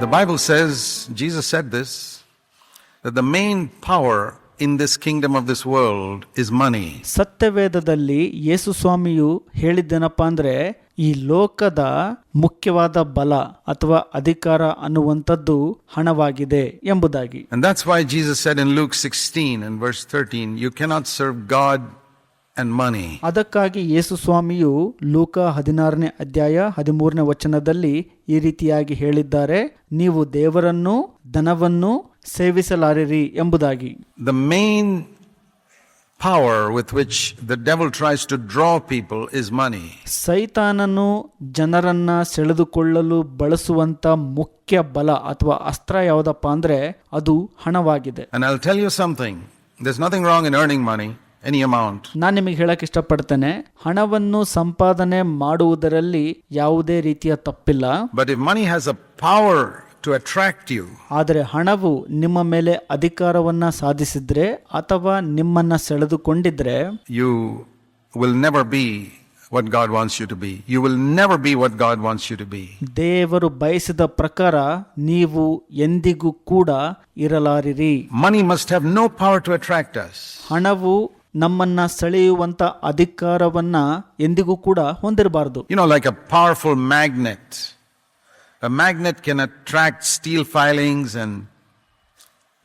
The Bible says, Jesus said this, that the main power in this kingdom of this world is money. ಸತ್ಯವೇದದಲ್ಲಿ ಯೇಸು ಸ್ವಾಮಿಯು ಹೇಳಿದ್ದೇನಪ್ಪ ಅಂದ್ರೆ ಈ ಲೋಕದ ಮುಖ್ಯವಾದ ಬಲ ಅಥವಾ ಅಧಿಕಾರ ಅನ್ನುವಂಥದ್ದು ಹಣವಾಗಿದೆ ಎಂಬುದಾಗಿ And that's why Jesus said in Luke 16 and verse 13, you cannot serve God ಅದಕ್ಕಾಗಿ ಯೇಸು ಸ್ವಾಮಿಯು ಲೂಕ ಹದಿನಾರನೇ ಅಧ್ಯಾಯ ಹದಿಮೂರನೇ ವಚನದಲ್ಲಿ ಈ ರೀತಿಯಾಗಿ ಹೇಳಿದ್ದಾರೆ ನೀವು ದೇವರನ್ನು ಧನವನ್ನು ಸೇವಿಸಲಾರಿರಿ ಎಂಬುದಾಗಿ. The main power with which the devil tries to draw people is money ಸೈತಾನನು ಜನರನ್ನ ಸೆಳೆದುಕೊಳ್ಳಲು ಬಳಸುವಂತ ಮುಖ್ಯ ಬಲ ಅಥವಾ ಅಸ್ತ್ರ ಯಾವುದಪ್ಪ ಅಂದ್ರೆ ಅದು ಹಣವಾಗಿದೆ. Tell you something this nothing wrong in earning money any amount. ನಾನು ನಿಮಗೆ ಹೇಳಕ್ ಇಷ್ಟಪಡ್ತೇನೆ ಹಣವನ್ನು ಸಂಪಾದನೆ ಮಾಡುವುದರಲ್ಲಿ ಯಾವುದೇ ರೀತಿಯ ತಪ್ಪಿಲ್ಲ But if money has a power to attract you, ಆದರೆ ಹಣವು ನಿಮ್ಮ ಮೇಲೆ ಅಧಿಕಾರವನ್ನ ಸಾಧಿಸಿದ್ರೆ ಅಥವಾ ನಿಮ್ಮನ್ನ ಸೆಳೆದುಕೊಂಡಿದ್ರೆ you will never be what God wants you to be. You will never be what God wants you to be. ದೇವರು ಬಯಸಿದ ಪ್ರಕಾರ ನೀವು ಎಂದಿಗೂ ಕೂಡ ಇರಲಾರಿರಿ Money must have no power to attract us. ಹಣವು ನಮ್ಮನ್ನ ಸೆಳೆಯುವಂತ ಅಧಿಕಾರವನ್ನ ಎಂದಿಗೂ ಕೂಡ ಹೊಂದಿರಬಾರದು You know, like a powerful magnet. A magnet can attract steel filings and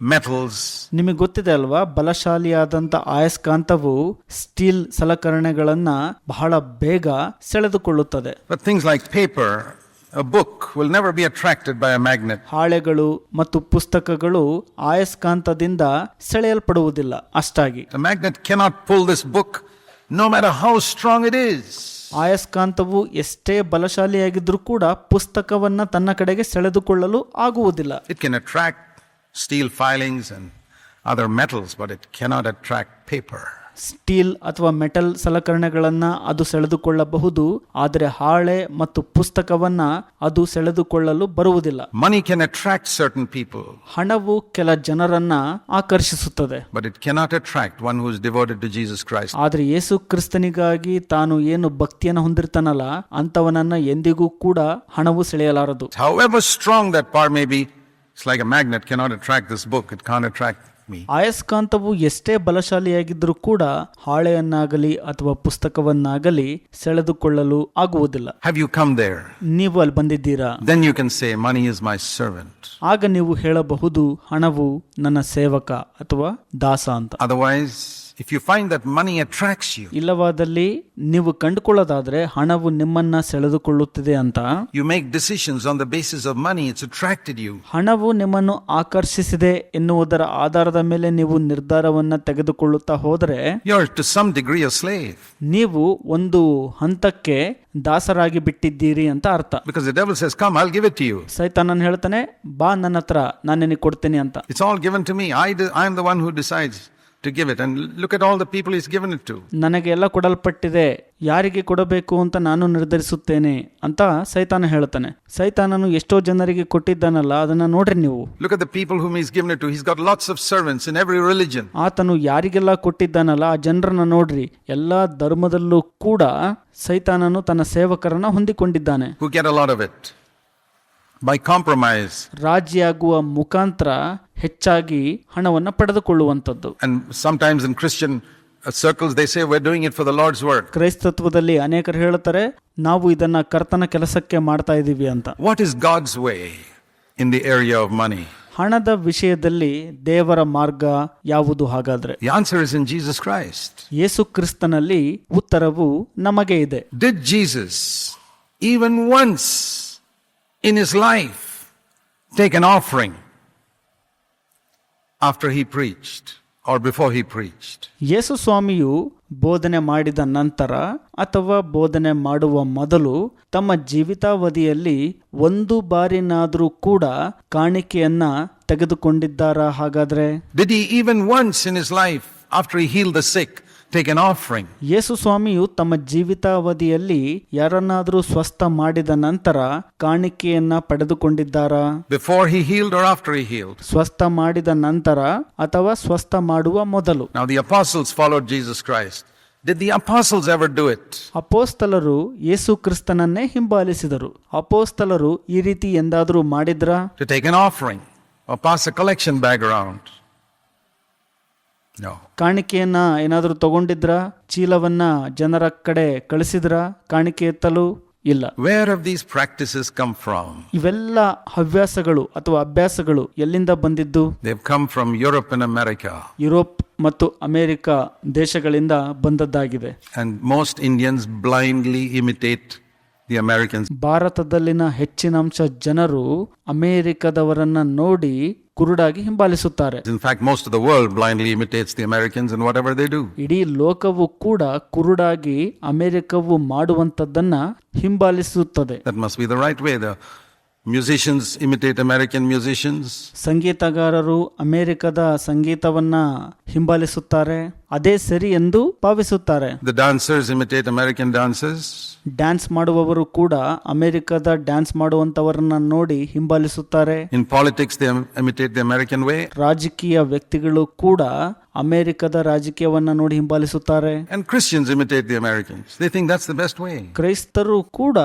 metals. ನಿಮಗೆ ಗೊತ್ತಿದೆ ಅಲ್ವಾ ಬಲಶಾಲಿಯಾದಂತ ಆಯಸ್ಕಾಂತವು ಸ್ಟೀಲ್ ಸಲಕರಣೆಗಳನ್ನ ಬಹಳ ಬೇಗ ಸೆಳೆದುಕೊಳ್ಳುತ್ತದೆ But things like paper, a book, will never be attracted by a magnet. ಹಾಳೆಗಳು ಮತ್ತು ಪುಸ್ತಕಗಳು ಆಯಸ್ಕಾಂತದಿಂದ ಸೆಳೆಯಲ್ಪಡುವುದಿಲ್ಲ ಅಷ್ಟಾಗಿ The magnet cannot pull this book no matter how strong it is. ಆಯಸ್ಕಾಂತವು ಎಷ್ಟೇ ಬಲಶಾಲಿಯಾಗಿದ್ರೂ ಕೂಡ ಪುಸ್ತಕವನ್ನ ತನ್ನ ಕಡೆಗೆ ಸೆಳೆದುಕೊಳ್ಳಲು ಆಗುವುದಿಲ್ಲ It can attract steel filings and other metals, but it cannot attract paper. Steel ಅಥವಾ metal ಸಲಕರಣೆಗಳನ್ನು ಅದು ಸೆಳೆದುಕೊಳ್ಳಬಹುದು ಆದರೆ ಹಾಳೆ ಮತ್ತು ಪುಸ್ತಕವನ್ನ ಅದು ಸೆಳೆದುಕೊಳ್ಳಲು ಬರುವುದಿಲ್ಲ. Money can attract certain people ಹಣವು ಕೆಲ ಜನರನ್ನ ಆಕರ್ಷಿಸುತ್ತದೆ. But it cannot attract one who is devoted to Jesus Christ ಆದರೆ ಯೇಸು ಕ್ರಿಸ್ತನಿಗಾಗಿ ತಾನು ಏನು ಭಕ್ತಿಯನ್ನು ಹೊಂದಿರ್ತಾನಲ್ಲ ಅಂತವನನ್ನ ಎಂದಿಗೂ ಕೂಡ ಹಣವು ಸೆಳೆಯಲಾರದು. However strong that part may be it's like a magnet cannot attract this book it can attract me. ಆಯಸ್ಕಾಂತವು ಎಷ್ಟೇ ಬಲಶಾಲಿಯಾಗಿದ್ದರೂ ಕೂಡ ಹಾಳೆಯನ್ನಾಗಲಿ ಅಥವಾ ಪುಸ್ತಕವನ್ನಾಗಲಿ ಸೆಳೆದುಕೊಳ್ಳಲು ಆಗುವುದಿಲ್ಲ ಹ್ಯಾವ್ ಯು ಕಮ್ there? ನೀವು ಅಲ್ಲಿ ಬಂದಿದ್ದೀರಾ then you can say, money is my servant ಆಗ ನೀವು ಹೇಳಬಹುದು ಹಣವು ನನ್ನ ಸೇವಕ ಅಥವಾ ದಾಸ ಅಂತ Otherwise, if you find that money attracts you, ಇಲ್ಲವಾದಲ್ಲಿ ನೀವು ಕಂಡುಕೊಳ್ಳೋದಾದ್ರೆ ಹಣವು ನಿಮ್ಮನ್ನ ಸೆಳೆದುಕೊಳ್ಳುತ್ತಿದೆ ಅಂತ you make decisions on the basis of money, it's attracted you. ಹಣವು ನಿಮ್ಮನ್ನು ಆಕರ್ಷಿಸಿದೆ ಎನ್ನುವುದರ ಆಧಾರದ ಮೇಲೆ ನೀವು ನಿರ್ಧಾರವನ್ನ ತೆಗೆದುಕೊಳ್ಳುತ್ತಾ ಹೋದರೆ You're to some degree a slave. ನೀವು ಒಂದು ಹಂತಕ್ಕೆ ದಾಸರಾಗಿ ಬಿಟ್ಟಿದ್ದೀರಿ ಅಂತ ಅರ್ಥ Because the devil says, Come, I'll give it to you. ಸೈತಾನನ್ ಹೇಳ್ತಾನೆ ಬಾ ನನ್ನ ಹತ್ರ ನಾನು ನಿನಗೆ ಕೊಡ್ತೀನಿ ಅಂತ It's all given to me. I, de- I'm the one who decides to give it. And look at all the people he's given it to. ನನಗೆ ಎಲ್ಲ ಕೊಡಲ್ಪಟ್ಟಿದೆ ಯಾರಿಗೆ ಕೊಡಬೇಕು ಅಂತ ನಾನು ನಿರ್ಧರಿಸುತ್ತೇನೆ ಅಂತ ಸೈತಾನ ಹೇಳ್ತಾನೆ ಸೈತಾನನು ಎಷ್ಟೋ ಜನರಿಗೆ ಕೊಟ್ಟಿದ್ದಾನಲ್ಲ ಅದನ್ನ ನೋಡ್ರಿ ನೀವು Look at the people whom he's given it to. He's got lots of servants in every religion. ಆತನು ಯಾರಿಗೆಲ್ಲ ಕೊಟ್ಟಿದ್ದಾನಲ್ಲ ಆ ಜನರನ್ನ ನೋಡ್ರಿ ಎಲ್ಲಾ ಧರ್ಮದಲ್ಲೂ ಕೂಡ ಸೈತಾನನು ತನ್ನ ಸೇವಕರನ್ನ ಹೊಂದಿಕೊಂಡಿದ್ದಾನೆ who get a lot of it by compromise. ರಾಜಿಯಾಗುವ ಮುಖಾಂತರ ಹೆಚ್ಚಾಗಿ ಹಣವನ್ನು ಪಡೆದುಕೊಳ್ಳುವಂಥದ್ದು. And sometimes in Christian circles they say we doing it for the Lord's word ಕ್ರೈಸ್ತತ್ವದಲ್ಲಿ ಅನೇಕರು ಹೇಳುತ್ತಾರೆ ನಾವು ಇದನ್ನ ಕರ್ತನ ಕೆಲಸಕ್ಕೆ ಮಾಡ್ತಾ ಇದ್ದೀವಿ ಅಂತ. What is God's way in the area of money ಹಣದ ವಿಷಯದಲ್ಲಿ ದೇವರ ಮಾರ್ಗ ಯಾವುದು ಹಾಗಾದ್ರೆ? ಹಾಗಾದರೆ ಯಾನ್ಸರ್ಸ್ ಇನ್ ಜೀಸಸ್ ಕ್ರೈಸ್ಟ್ ಯೇಸು ಕ್ರಿಸ್ತನಲ್ಲಿ ಉತ್ತರವು ನಮಗೆ ಇದೆ. Did Jesus even once in his life take an offering after he preached or before he preached ಯೇಸು ಸ್ವಾಮಿಯು ಬೋಧನೆ ಮಾಡಿದ ನಂತರ ಅಥವಾ ಬೋಧನೆ ಮಾಡುವ ಮೊದಲು ತಮ್ಮ ಜೀವಿತಾವಧಿಯಲ್ಲಿ ಒಂದು ಬಾರಿನಾದರೂ ಕೂಡ ಕಾಣಿಕೆಯನ್ನ ತೆಗೆದುಕೊಂಡಿದ್ದಾರಾ ಹಾಗಾದ್ರೆ? Did even once in his life after heal the sick take an offering? ಯೇಸು ಸ್ವಾಮಿಯು ತಮ್ಮ ಜೀವಿತಾವಧಿಯಲ್ಲಿ ಯಾರನ್ನಾದರೂ ಸ್ವಸ್ಥ ಮಾಡಿದ ನಂತರ ಕಾಣಿಕೆಯನ್ನ ಪಡೆದುಕೊಂಡಿದ್ದಾರಾ Before he healed or after he healed? ಸ್ವಸ್ಥ ಮಾಡಿದ ನಂತರ ಅಥವಾ ಸ್ವಸ್ಥ ಮಾಡುವ ಮೊದಲು Now, the apostles followed Jesus Christ. Did the apostles ever do it? ಅಪೋಸ್ತಲರು ಯೇಸು ಕ್ರಿಸ್ತನನ್ನೇ ಹಿಂಬಾಲಿಸಿದರು ಅಪೋಸ್ತಲರು ಈ ರೀತಿ ಎಂದಾದರೂ ಮಾಡಿದ್ರಾ To take an offering or pass a collection bag around? ಕಾಣಿಕೆಯನ್ನ ಏನಾದರೂ ತಗೊಂಡಿದ್ರಾ? ಚೀಲವನ್ನ ಜನರ ಕಡೆ ಕಳಿಸಿದ್ರ? ಕಾಣಿಕೆ ಎತ್ತಲು ಇಲ್ಲ. Where of these practices come from ಇವೆಲ್ಲ ಹವ್ಯಾಸಗಳು ಅಥವಾ ಅಭ್ಯಾಸಗಳು ಎಲ್ಲಿಂದ ಬಂದಿದ್ದು? They come from Europe and America Europe ಮತ್ತು ಅಮೆರಿಕ ದೇಶಗಳಿಂದ ಬಂದದ್ದಾಗಿದೆ. And most Indians blindly imitate the Americans ಭಾರತದಲ್ಲಿನ ಹೆಚ್ಚಿನ ಅಂಶ ಜನರು ಅಮೆರಿಕದವರನ್ನ ನೋಡಿ ಕುರುಡಾಗಿ ಹಿಂಬಾಲಿಸುತ್ತಾರೆ In fact, most of the world blindly imitates the Americans in whatever they do. ಇಡೀ ಲೋಕವು ಕೂಡ ಕುರುಡಾಗಿ ಅಮೆರಿಕವು ಮಾಡುವಂತದ್ದನ್ನ ಹಿಂಬಾಲಿಸುತ್ತದೆ That must be the right way. The musicians imitate American musicians. ಸಂಗೀತಗಾರರು ಅಮೆರಿಕದ ಸಂಗೀತವನ್ನ ಹಿಂಬಾಲಿಸುತ್ತಾರೆ ಅದೇ ಸರಿ ಎಂದು ಭಾವಿಸುತ್ತಾರೆ The dancers imitate American dancers. Dance ಮಾಡುವವರು ಕೂಡ ಅಮೆರಿಕದ ಡ್ಯಾನ್ಸ್ ಮಾಡುವಂತವರನ್ನ ನೋಡಿ ಹಿಂಬಾಲಿಸುತ್ತಾರೆ In politics, they imitate the American way. ರಾಜಕೀಯ ವ್ಯಕ್ತಿಗಳು ಕೂಡ ಅಮೆರಿಕದ ರಾಜಕೀಯವನ್ನ ನೋಡಿ ಹಿಂಬಾಲಿಸುತ್ತಾರೆ And Christians imitate the Americans. They think that's the best way. ಕ್ರೈಸ್ತರು ಕೂಡ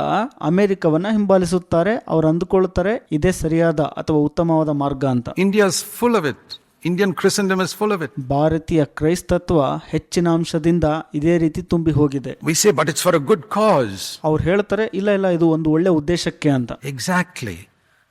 ಅಮೆರಿಕವನ್ನ ಹಿಂಬಾಲಿಸುತ್ತಾರೆ ಅವ್ರು ಅಂದುಕೊಳ್ಳುತ್ತಾರೆ ಇದೇ ಸರಿಯಾದ ಅಥವಾ ಉತ್ತಮವಾದ ಮಾರ್ಗ ಅಂತ India's full of it. Indian Christendom is full of it. ಭಾರತೀಯ ಕ್ರೈಸ್ತತ್ವ ಹೆಚ್ಚಿನ ಅಂಶದಿಂದ ಇದೇ ರೀತಿ ತುಂಬಿ ಹೋಗಿದೆ We say, but it's for a good cause. ಅವ್ರು ಹೇಳ್ತಾರೆ ಇಲ್ಲ ಇಲ್ಲ ಇದು ಒಂದು ಒಳ್ಳೆ ಉದ್ದೇಶಕ್ಕೆ ಅಂತ Exactly.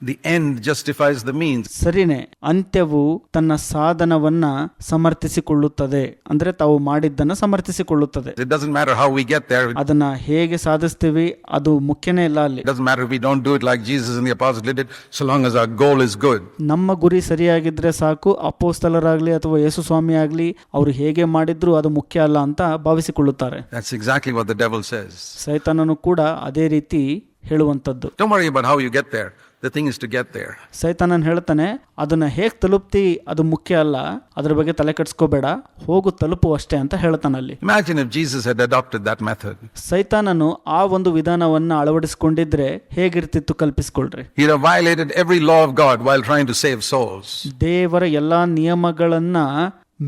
The end justifies the means ಸರಿನೇ ಅಂತ್ಯವು ತನ್ನ ಸಾಧನವನ್ನ ಸಮರ್ಥಿಸಿಕೊಳ್ಳುತ್ತದೆ ಅಂದ್ರೆ ತಾವು ಮಾಡಿದ್ದನ್ನ ಸಮರ್ಥಿಸಿಕೊಳ್ಳುತ್ತದೆ It doesn't matter how we get there. ಅದನ್ನ ಹೇಗೆ ಸಾಧಿಸ್ತೀವಿ ಅದು ಮುಖ್ಯನೇ ಇಲ್ಲ ಅಲ್ಲಿ doesn't matter we we don't do like like Jesus and the apostles did it, so long as our goal is good. ನಮ್ಮ ಗುರಿ ಸರಿಯಾಗಿದ್ರೆ ಸಾಕು ಅಪೋಸ್ತಲರಾಗ್ಲಿ ಅಥವಾ ಯೇಸು ಸ್ವಾಮಿ ಆಗ್ಲಿ ಅವರು ಹೇಗೆ ಮಾಡಿದ್ರು ಅದು ಮುಖ್ಯ ಅಲ್ಲ ಅಂತ ಭಾವಿಸಿಕೊಳ್ಳುತ್ತಾರೆ That's exactly what the devil says. ಸೈತಾನನು ಕೂಡ ಅದೇ ರೀತಿ ಹೇಳುವಂತದ್ದು don't worry about how you get there. The thing is to get there. ಸೈತಾನನ್ ಹೇಳ್ತಾನೆ ಅದನ್ನ ಹೇಗ್ ತಲುಪ್ತಿ ಅದು ಮುಖ್ಯ ಅಲ್ಲ ಅದ್ರ ಬಗ್ಗೆ ತಲೆ ಕೆಡ್ಸ್ಕೋಬೇಡ ಹೋಗು ತಲುಪು ಅಷ್ಟೇ ಅಂತ ಹೇಳ್ತಾನಲ್ಲಿ Imagine if Jesus had adopted that method. ಸೈತಾನನು ಆ ಒಂದು ವಿಧಾನವನ್ನ ಅಳವಡಿಸಿಕೊಂಡಿದ್ರೆ ಹೇಗಿರ್ತಿತ್ತು ಕಲ್ಪಿಸ್ಕೊಳ್ರಿ He'd have violated every law of God while trying to save souls. ದೇವರ ಎಲ್ಲಾ ನಿಯಮಗಳನ್ನ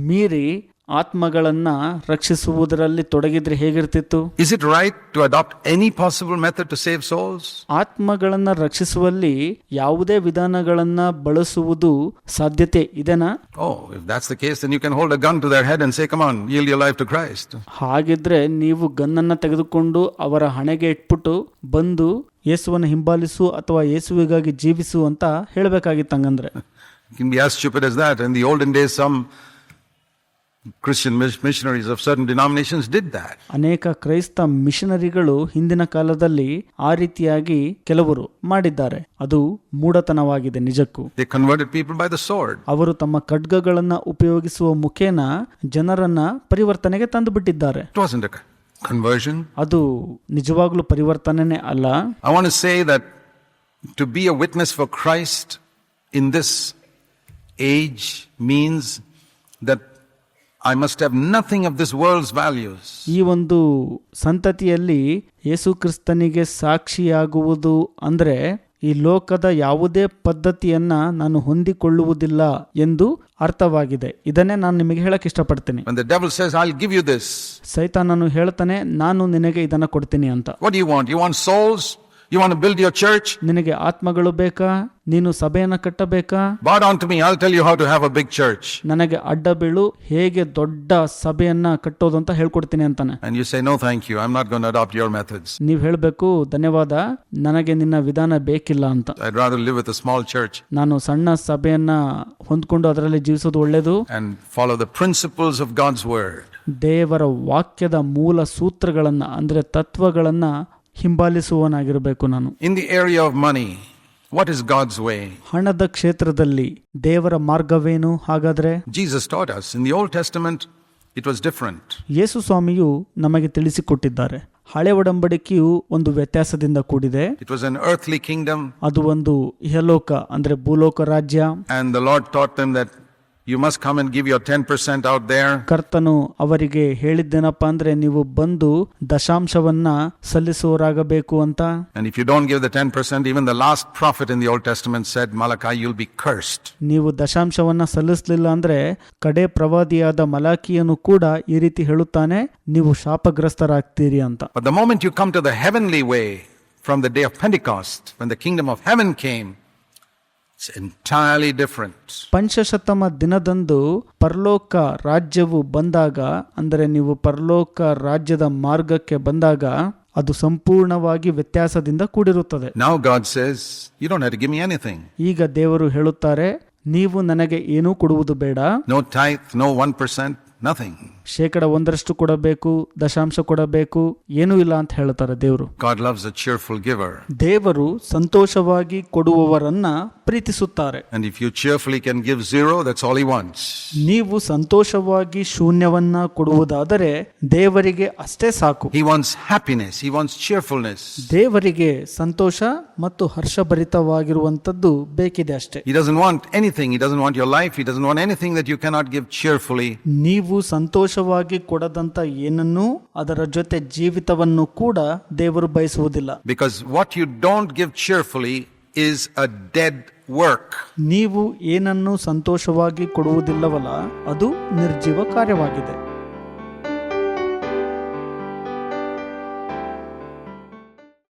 ಮೀರಿ ಆತ್ಮಗಳನ್ನು ರಕ್ಷಿಸುವುದರಲ್ಲಿ ತೊಡಗಿದ್ರೆ ಹೇಗಿರ್ತಿತ್ತು? Is it right to adapt any possible method to save souls ಆತ್ಮಗಳನ್ನು ರಕ್ಷಿಸುವಲ್ಲಿ ಯಾವುದೇ ವಿಧಾನಗಳನ್ನು ಬಳಸುವುದು ಸಾಧ್ಯತೆ ಇದೆನಾ? ಓ if that's the case then you can hold a gun to their head and say come on yield your life to Christ ಹಾಗಿದ್ರೆ ನೀವು gun ಅನ್ನು ತೆಗೆದುಕೊಂಡು ಅವರ ಹಣೆಗೆ ಇಟ್ಬಿಟ್ಟು ಬಂದು ಯೇಸುವನ್ನು ಹಿಂಬಾಲಿಸು ಅಥವಾ ಯೇಸುವಿಗಾಗಿ ಜೀವಿಸು ಅಂತ ಹೇಳಬೇಕಾಗಿತ್ತು ಹಂಗಂದ್ರೆ can be as stupid as that in the olden days some some Christian mis- missionaries of certain denominations did that. ಅನೇಕ ಕ್ರೈಸ್ತ ಮಿಷನರಿಗಳು ಹಿಂದಿನ ಕಾಲದಲ್ಲಿ ಆ ರೀತಿಯಾಗಿ ಕೆಲವರು ಮಾಡಿದ್ದಾರೆ ಅದು ಮೂಢತನವಾಗಿದೆ ನಿಜಕ್ಕೂ They converted people by the sword. ಅವರು ತಮ್ಮ ಖಡ್ಗಗಳನ್ನ ಉಪಯೋಗಿಸುವ ಮುಖೇನ ಜನರನ್ನ ಪರಿವರ್ತನೆಗೆ ತಂದು ಬಿಟ್ಟಿದ್ದಾರೆ It wasn't a c- conversion. ಅದು ನಿಜವಾಗ್ಲೂ ಪರಿವರ್ತನೆನೇ ಅಲ್ಲ I want to say that to be a witness for Christ in this age means that I must have nothing of this world's values. ಈ ಒಂದು ಸಂತತಿಯಲ್ಲಿ ಯೇಸು ಕ್ರಿಸ್ತನಿಗೆ ಸಾಕ್ಷಿಯಾಗುವುದು ಅಂದ್ರೆ ಈ ಲೋಕದ ಯಾವುದೇ ಪದ್ಧತಿಯನ್ನ ನಾನು ಹೊಂದಿಕೊಳ್ಳುವುದಿಲ್ಲ ಎಂದು ಅರ್ಥವಾಗಿದೆ ಇದನ್ನೇ ನಾನು ನಿಮಗೆ ಹೇಳಕ್ ಇಷ್ಟಪಡ್ತೀನಿ When the devil says, I'll give you this, ಸೈತಾನನು ಹೇಳ್ತಾನೆ ನಾನು ನಿನಗೆ ಇದನ್ನ ಕೊಡ್ತೀನಿ ಅಂತ what do you want? You want souls? You want to build your church? ನಿನಗೆ ಆತ್ಮಗಳು ಬೇಕಾ ನೀನು ಸಭೆಯನ್ನು ಕಟ್ಟಬೇಕಾ? ಬಿಗ್ ಚರ್ಚ್ ನನಗೆ ಅಡ್ಡ ಬೀಳು ಹೇಗೆ ದೊಡ್ಡ ಸಭೆಯನ್ನ ಕಟ್ಟೋದು ಅಂತ ಹೇಳ್ಕೊಡ್ತೀನಿ ಅಂತಾನೆ. You say no thank you I am adapt your methods ನೀವು ಹೇಳಬೇಕು ಧನ್ಯವಾದ ನನಗೆ ನಿನ್ನ ವಿಧಾನ ಬೇಕಿಲ್ಲ ಅಂತ. ಲಿವ್ ಸ್ಮಾಲ್ ಚರ್ಚ್ ನಾನು ಸಣ್ಣ ಸಭೆಯನ್ನ ಹೊಂದ್ಕೊಂಡು ಅದರಲ್ಲಿ ಜೀವಿಸೋದು ಒಳ್ಳೆಯದು and follow the principles of God's word ದೇವರ ವಾಕ್ಯದ ಮೂಲ ಸೂತ್ರಗಳನ್ನು ಅಂದರೆ ತತ್ವಗಳನ್ನು ಹಿಂಬಾಲಿಸುವನಾಗಿರಬೇಕು ನಾನು. In the area of money what is God's way? ಹಣದ ಕ್ಷೇತ್ರದಲ್ಲಿ ದೇವರ ಮಾರ್ಗವೇನು ಹಾಗಾದ್ರೆ Jesus taught us. In the Old Testament, it was different. ಯೇಸು ಸ್ವಾಮಿಯು ನಮಗೆ ತಿಳಿಸಿಕೊಟ್ಟಿದ್ದಾರೆ ಹಳೆ ಒಡಂಬಡಿಕೆಯು ಒಂದು ವ್ಯತ್ಯಾಸದಿಂದ ಕೂಡಿದೆ It was an earthly kingdom, ಅದು ಒಂದು ಇಹಲೋಕ ಅಂದ್ರೆ ಭೂಲೋಕ ರಾಜ್ಯ and the Lord taught them that You must come and give your 10% out there. ಕರ್ತನು ಅವರಿಗೆ ಹೇಳಿದ್ದೇನಪ್ಪ ಅಂದ್ರೆ ನೀವು ಬಂದು ದಶಾಂಶವನ್ನ ಸಲ್ಲಿಸುವರಾಗಬೇಕು ಅಂತ And if you don't give the 10%, even the last prophet in the Old Testament said, Malachi, you'll be cursed. ನೀವು ದಶಾಂಶವನ್ನ ಸಲ್ಲಿಸಲಿಲ್ಲ ಅಂದ್ರೆ ಕಡೆ ಪ್ರವಾದಿಯಾದ ಮಲಾಕಿಯನು ಕೂಡ ಈ ರೀತಿ ಹೇಳುತ್ತಾನೆ ನೀವು ಶಾಪಗ್ರಸ್ತರಾಗ್ತೀರಿ ಅಂತ But the moment you come to the heavenly way from the day of Pentecost, when the kingdom of heaven came, it's entirely different. ಪಂಚಶತಮ ದಿನದಂದು ಪರಲೋಕ ರಾಜ್ಯವು ಬಂದಾಗ ಅಂದರೆ ನೀವು ಪರಲೋಕ ರಾಜ್ಯದ ಮಾರ್ಗಕ್ಕೆ ಬಂದಾಗ ಅದು ಸಂಪೂರ್ಣವಾಗಿ ವ್ಯತ್ಯಾಸದಿಂದ ಕೂಡಿರುತ್ತದೆ. ಈಗ ದೇವರು ಹೇಳುತ್ತಾರೆ ನೀವು ನನಗೆ ಏನೂ ಕೊಡುವುದು ಬೇಡ No tithe, no 1%, nothing. ಶೇಕಡ ಒಂದರಷ್ಟು ಕೊಡಬೇಕು ದಶಾಂಶ ಕೊಡಬೇಕು ಏನೂ ಇಲ್ಲ ಅಂತ ಹೇಳ್ತಾರೆ ದೇವರು God loves a cheerful giver. ದೇವರು ಸಂತೋಷವಾಗಿ ಕೊಡುವವರನ್ನ ಪ್ರೀತಿಸುತ್ತಾರೆ And if you cheerfully can give zero, that's all He wants. ನೀವು ಸಂತೋಷವಾಗಿ ಶೂನ್ಯವನ್ನ ಕೊಡುವುದಾದರೆ ದೇವರಿಗೆ ಅಷ್ಟೇ ಸಾಕು He wants happiness, He wants cheerfulness. ದೇವರಿಗೆ ಸಂತೋಷ ಮತ್ತು ಹರ್ಷಭರಿತವಾಗಿರುವಂತದ್ದು ಬೇಕಿದೆ ಅಷ್ಟೇ He doesn't want anything. He doesn't want your give He ನೀವು want ಉಪದೇಶವಾಗಿ ಕೊಡದಂತ ಏನನ್ನು ಅದರ ಜೊತೆ ಜೀವಿತವನ್ನು ಕೂಡ ದೇವರು ಬಯಸುವುದಿಲ್ಲ. Because what you don't give cheerfully is a dead work ನೀವು ಏನನ್ನು ಸಂತೋಷವಾಗಿ ಕೊಡುವುದಿಲ್ಲವಲ್ಲ ಅದು ನಿರ್ಜೀವ ಕಾರ್ಯವಾಗಿದೆ.